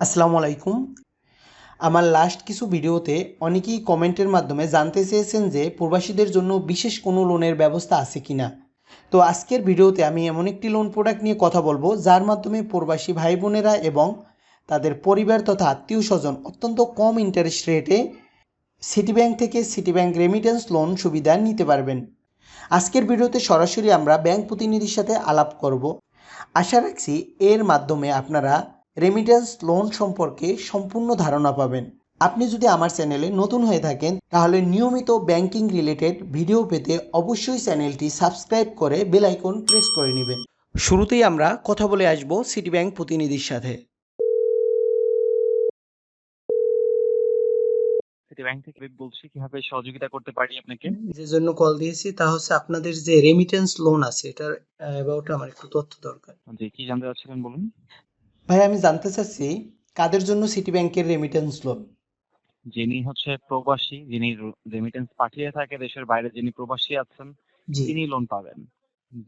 আসসালামু আলাইকুম। আমার লাস্ট কিছু ভিডিওতে অনেকেই কমেন্টের মাধ্যমে জানতে চেয়েছেন যে প্রবাসীদের জন্য বিশেষ কোনো লোনের ব্যবস্থা আছে কি না তো আজকের ভিডিওতে আমি এমন একটি লোন প্রোডাক্ট নিয়ে কথা বলব, যার মাধ্যমে প্রবাসী ভাই বোনেরা এবং তাদের পরিবার তথা আত্মীয় স্বজন অত্যন্ত কম ইন্টারেস্ট রেটে সিটি ব্যাংক থেকে সিটি ব্যাংক রেমিটেন্স লোন সুবিধা নিতে পারবেন। আজকের ভিডিওতে সরাসরি আমরা ব্যাংক প্রতিনিধির সাথে আলাপ করব। আশা রাখছি এর মাধ্যমে আপনারা রেমিটেন্স লোন সম্পর্কে সম্পূর্ণ ধারণা পাবেন। আপনি যদি আমার চ্যানেলে নতুন হয়ে থাকেন তাহলে নিয়মিত ব্যাংকিং রিলেটেড ভিডিও পেতে অবশ্যই চ্যানেলটি সাবস্ক্রাইব করে বেল আইকন প্রেস করে নেবেন। শুরুতেই আমরা কথা বলে আসব সিটি ব্যাংক প্রতিনিধির সাথে। সিটি ব্যাংক থেকে বলছি কীভাবে সহযোগিতা করতে পারি আপনাকে? যে জন্য কল দিয়েছি তা হচ্ছে আপনাদের যে রেমিটেন্স লোন আছে এটার অ্যাবাউট আমার একটু তথ্য দরকার। জি কি জানতে চাচ্ছিলেন বলুন? ভাই আমি জানতে চাচ্ছি কাদের জন্য সিটি ব্যাংকের রেমিটেন্স লোন যিনি হচ্ছে প্রবাসী যিনি রেমিটেন্স পাঠিয়ে থাকে দেশের বাইরে যিনি প্রবাসী আছেন তিনি লোন পাবেন।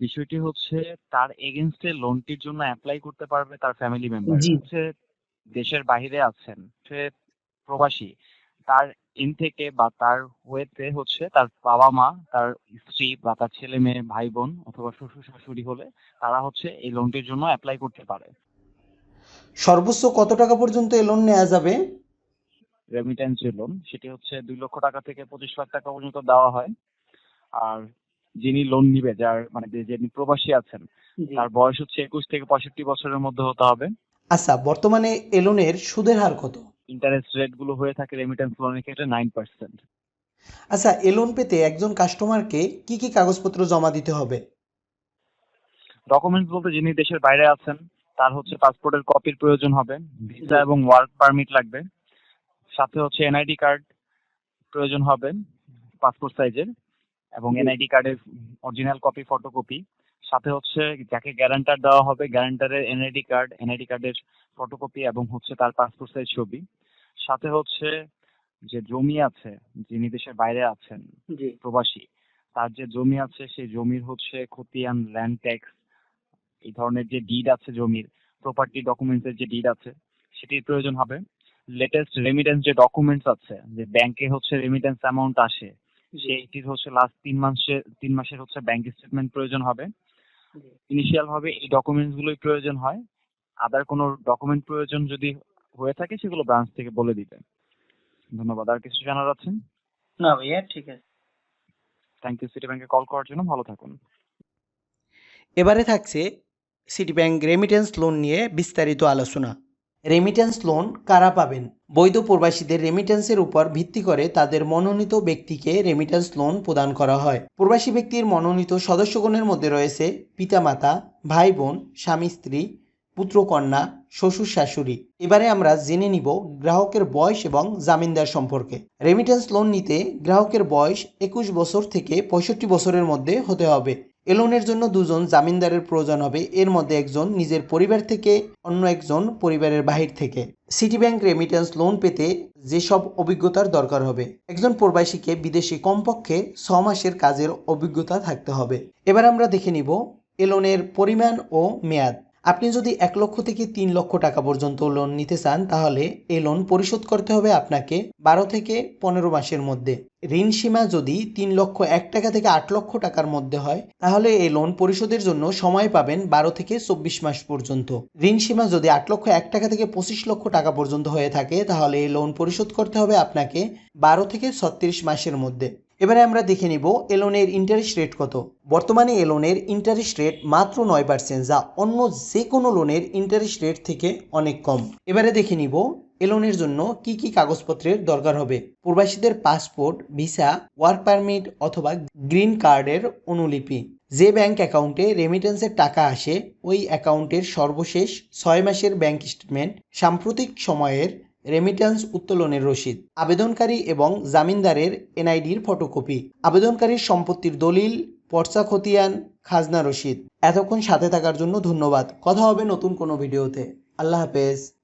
বিষয়টি হচ্ছে তার এগেনস্টে লোনটির জন্য অ্যাপ্লাই করতে পারবে তার ফ্যামিলি মেম্বার। হচ্ছে দেশের বাইরে আছেন সে প্রবাসী। তার ইন থেকে বা তার ওয়েতে হচ্ছে তার বাবা মা তার স্ত্রী বা তার ছেলে মেয়ে ভাই বোন অথবা শ্বশুর শাশুড়ি হলে তারা হচ্ছে এই লোনটির জন্য অ্যাপ্লাই করতে পারে। সর্বোচ্চ কত টাকা পর্যন্ত এই লোন নেওয়া যাবে? রেমিটেন্স যে লোন সেটি হচ্ছে দুই লক্ষ টাকা থেকে পঁচিশ লাখ টাকা পর্যন্ত দেওয়া হয়। আর যিনি লোন নিবে যার মানে যে- যিনি প্রবাসী আছেন তার বয়স হচ্ছে একুশ থেকে পঁয়ষট্টি বছরের মধ্যে হতে হবে। আচ্ছা বর্তমানে এ লোনের সুদের হার কত? ইন্টারেস্ট রেটগুলো হয়ে থাকে রেমিটেন্স লোনের ক্ষেত্রে নাইন পার্সেন্ট আচ্ছা এ লোন পেতে একজন কাস্টমারকে কি কি কাগজপত্র জমা দিতে হবে? ডকুমেন্টস বলতে যিনি দেশের বাইরে আছেন তার হচ্ছে পাসপোর্টের কপির প্রয়োজন হবে ভিসা এবং ওয়ার্ক পারমিট লাগবে। সাথে হচ্ছে এনআইডি কার্ড প্রয়োজন হবে পাসপোর্ট সাইজের এবং। এনআইডি কার্ডের অরিজিনাল কপি ফটোকপি সাথে হচ্ছে যাকে গ্যারান্টার দেওয়া হবে গ্যারান্টারের এনআইডি কার্ড এনআইডি কার্ডের ফটোকপি এবং হচ্ছে তার পাসপোর্ট সাইজ ছবি। সাথে হচ্ছে যে জমি আছে যিনি দেশের বাইরে আছেন প্রবাসী তার যে জমি আছে সেই জমির হচ্ছে খতিয়ান ল্যান্ড ট্যাক্স এই ধরনের যে ডিড আছে জমির প্রপার্টি ডকুমেন্টসের যে ডিড আছে সেটির প্রয়োজন হবে। লেটেস্ট রেমিটেন্স যে ডকুমেন্টস আছে যে ব্যাংকে হচ্ছে রেমিটেন্স অ্যামাউন্ট আসে সেইটির হচ্ছে লাস্ট তিন মাসের তিন মাসের হচ্ছে ব্যাংক স্টেটমেন্ট প্রয়োজন হবে। ইনিশিয়াল ভাবে এই ডকুমেন্টস গুলোই প্রয়োজন হয়। আদার কোনো ডকুমেন্ট প্রয়োজন যদি হয়ে থাকে সেগুলো ব্রাঞ্চ থেকে বলে দিবে। ধন্যবাদ। আর কিছু জানার আছেন? না ভাইয়া ঠিক আছে। থ্যাংক ইউ সিটি ব্যাংকে কল করার জন্য। ভালো থাকুন। এবারে থাকছে সিটি ব্যাংক রেমিটেন্স লোন নিয়ে বিস্তারিত আলোচনা। রেমিটেন্স লোন কারা পাবেন? বৈধ প্রবাসীদের রেমিটেন্সের উপর ভিত্তি করে তাদের মনোনীত ব্যক্তিকে রেমিটেন্স লোন প্রদান করা হয়। প্রবাসী ব্যক্তির মনোনীত সদস্যগণের মধ্যে রয়েছে পিতামাতা ভাই বোন স্বামী স্ত্রী, পুত্রকন্যা, শ্বশুর শাশুড়ি। এবারে আমরা জেনে নিব গ্রাহকের বয়স এবং জামিনদার সম্পর্কে। রেমিটেন্স লোন নিতে গ্রাহকের বয়স একুশ বছর থেকে পঁয়ষট্টি বছরের মধ্যে হতে হবে। এ লোনের জন্য দুজন জামিনদারের প্রয়োজন হবে। এর মধ্যে একজন নিজের পরিবার থেকে, অন্য একজন পরিবারের বাহির থেকে। সিটি ব্যাংক রেমিটেন্স লোন পেতে যেসব অভিজ্ঞতার দরকার হবে। একজন প্রবাসীকে বিদেশে কমপক্ষে ছ মাসের কাজের অভিজ্ঞতা থাকতে হবে। এবার আমরা দেখে নিব এ লোনের পরিমাণ ও মেয়াদ। আপনি যদি এক লক্ষ থেকে তিন লক্ষ টাকা পর্যন্ত লোন নিতে চান, তাহলে এই লোন পরিশোধ করতে হবে আপনাকে বারো থেকে পনেরো মাসের মধ্যে। ঋণ সীমা যদি তিন লক্ষ এক টাকা থেকে আট লক্ষ টাকার মধ্যে হয়, তাহলে এই লোন পরিশোধের জন্য সময় পাবেন বারো থেকে চব্বিশ মাস পর্যন্ত। ঋণ সীমা যদি আট লক্ষ এক টাকা থেকে পঁচিশ লক্ষ টাকা পর্যন্ত হয়ে থাকে, তাহলে এই লোন পরিশোধ করতে হবে আপনাকে বারো থেকে ছত্রিশ মাসের মধ্যে। এবারে আমরা দেখে নিব এলোনের ইন্টারেস্ট রেট কত। বর্তমানে এলোনের ইন্টারেস্ট রেট মাত্র নয় পার্সেন্ট যা অন্য যে কোনো লোনের ইন্টারেস্ট রেট থেকে অনেক কম। এবারে দেখে নিব এলোনের জন্য কি কি কাগজপত্রের দরকার হবে। প্রবাসীদের পাসপোর্ট ভিসা ওয়ার্ক পারমিট অথবা গ্রিন কার্ডের অনুলিপি। যে ব্যাংক অ্যাকাউন্টে রেমিটেন্সের টাকা আসে, ওই অ্যাকাউন্টের সর্বশেষ ছয় মাসের ব্যাংক স্টেটমেন্ট সাম্প্রতিক সময়ের রেমিটেন্স উত্তোলনের রসিদ, আবেদনকারী এবং জামিনদারের এনআইডির ফটোকপি, আবেদনকারীর সম্পত্তির দলিল, পর্চা খতিয়ান, খাজনা রসিদ। এতক্ষণ সাথে থাকার জন্য ধন্যবাদ। কথা হবে নতুন কোনো ভিডিওতে। আল্লাহ হাফেজ।